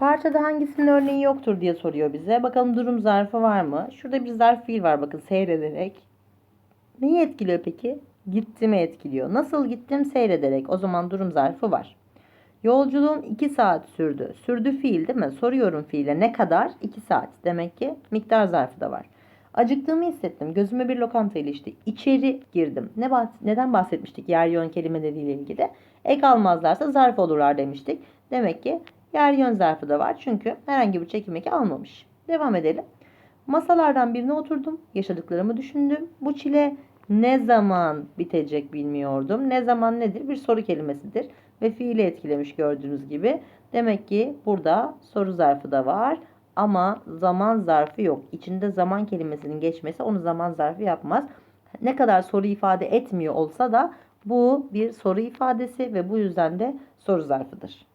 Parçada hangisinin örneği yoktur diye soruyor bize. Bakalım durum zarfı var mı? Şurada bir zarf fiil var bakın seyrederek. Neyi etkiliyor peki? Gittimi etkiliyor. Nasıl gittim? Seyrederek. O zaman durum zarfı var. Yolculuğum 2 saat sürdü. Sürdü fiil değil mi? Soruyorum fiile ne kadar? 2 saat. Demek ki miktar zarfı da var. Acıktığımı hissettim. Gözüme bir lokanta ilişti. İçeri girdim. Ne bahs- neden bahsetmiştik yer yön kelimeleriyle ilgili? Ek almazlarsa zarf olurlar demiştik. Demek ki yer yön zarfı da var. Çünkü herhangi bir çekim eki almamış. Devam edelim. Masalardan birine oturdum. Yaşadıklarımı düşündüm. Bu çile ne zaman bitecek bilmiyordum. Ne zaman nedir? Bir soru kelimesidir. Ve fiili etkilemiş gördüğünüz gibi. Demek ki burada soru zarfı da var. Ama zaman zarfı yok. İçinde zaman kelimesinin geçmesi onu zaman zarfı yapmaz. Ne kadar soru ifade etmiyor olsa da bu bir soru ifadesi ve bu yüzden de soru zarfıdır.